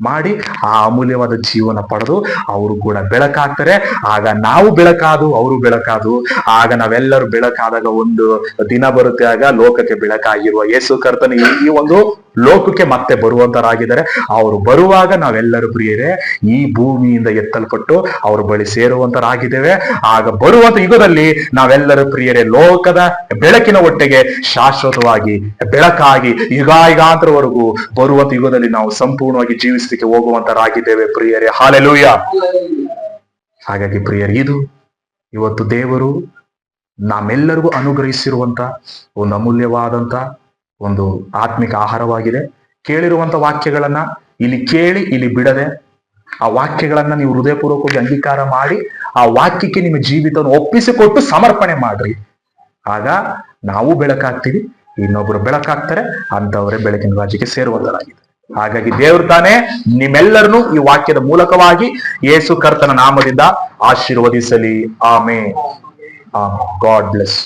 A: ಮಾಡಿ ಆ ಅಮೂಲ್ಯವಾದ ಜೀವನ ಪಡೆದು ಅವರು ಕೂಡ ಬೆಳಕಾಗ್ತಾರೆ. ಆಗ ನಾವು ಬೆಳಕಾದು, ಅವರು ಬೆಳಕಾದು. ಆಗ ನಾವೆಲ್ಲರೂ ಬೆಳಕಾದಾಗ ಒಂದು ದಿನ ಬರುತ್ತೆ ಆಗ ಲೋಕಕ್ಕೆ ಬೆಳಕಾಗಿರುವ ಯೇಸು ಕರ್ತನ ಈ- ಒಂದು ಲೋಕಕ್ಕೆ ಮತ್ತೆ ಬರುವಂತರಾಗಿದ್ದಾರೆ. ಅವರು ಬರುವಾಗ ನಾವೆಲ್ಲರೂ ಪ್ರಿಯರೇ, ಈ ಭೂಮಿಯಿಂದ ಎತ್ತಲ್ಪಟ್ಟು ಅವ್ರ ಬಳಿ ಸೇರುವಂತರಾಗಿದ್ದೇವೆ. ಆಗ ಬರುವಂತ ಯುಗದಲ್ಲಿ ನಾವೆಲ್ಲರೂ ಪ್ರಿಯರೇ, ಲೋಕದ ಬೆಳಕಿನ ಒಟ್ಟಿಗೆ ಶಾಶ್ವತವಾಗಿ, ಬೆಳಕಾಗಿ, ಯುಗಾಯುಗಾಂತರವರೆಗೂ ಬರುವಂತ ಯುಗದಲ್ಲಿ ನಾವು ಸಂಪೂರ್ಣವಾಗಿ ಜೀವಿಸಲಿಕ್ಕೆ ಹೋಗುವಂತರಾಗಿದ್ದೇವೆ ಪ್ರಿಯರೇ. ಹಾಲೆಲೂಯ ಹಾಗಾಗಿ ಪ್ರಿಯರೇ, ಇದು ಇವತ್ತು ದೇವರು ನಮ್ಮೆಲ್ಲರಿಗೂ ಅನುಗ್ರಹಿಸಿರುವಂತ, ಒಂದು ಅಮೂಲ್ಯವಾದಂತ ಒಂದು ಆತ್ಮಿಕ ಆಹಾರವಾಗಿದೆ. ಕೇಳಿರುವಂತ ವಾಕ್ಯಗಳನ್ನ ಇಲ್ಲಿ ಕೇಳಿ, ಇಲ್ಲಿ ಬಿಡದೆ, ಆ ವಾಕ್ಯಗಳನ್ನ ನೀವು ಹೃದಯಪೂರ್ವಕವಾಗಿ ಅಂಗೀಕಾರ ಮಾಡಿ, ಆ ವಾಕ್ಯಕ್ಕೆ ನಿಮ್ಮ ಜೀವಿತವನ್ನು ಒಪ್ಪಿಸಿಕೊಟ್ಟು ಸಮರ್ಪಣೆ ಮಾಡ್ರಿ. ಆಗ ನಾವು ಬೆಳಕಾಗ್ತೀವಿ, ಇನ್ನೊಬ್ರು ಬೆಳಕಾಗ್ತಾರೆ ಅಂತವರೇ ಬೆಳಕಿನ ರಾಜ್ಯಕ್ಕೆ ಸೇರುವಂತರಾಗಿದೆ ಹಾಗಾಗಿ ದೇವ್ರ ತಾನೇ ನಿಮ್ಮೆಲ್ಲರನ್ನೂ ಈ ವಾಕ್ಯದ ಮೂಲಕವಾಗಿ ಯೇಸು ಕರ್ತನ ನಾಮದಿಂದ ಆಶೀರ್ವದಿಸಲಿ. ಆಮೆ ಆಮೆ ಗಾಡ್ ಬ್ಲೆಸ್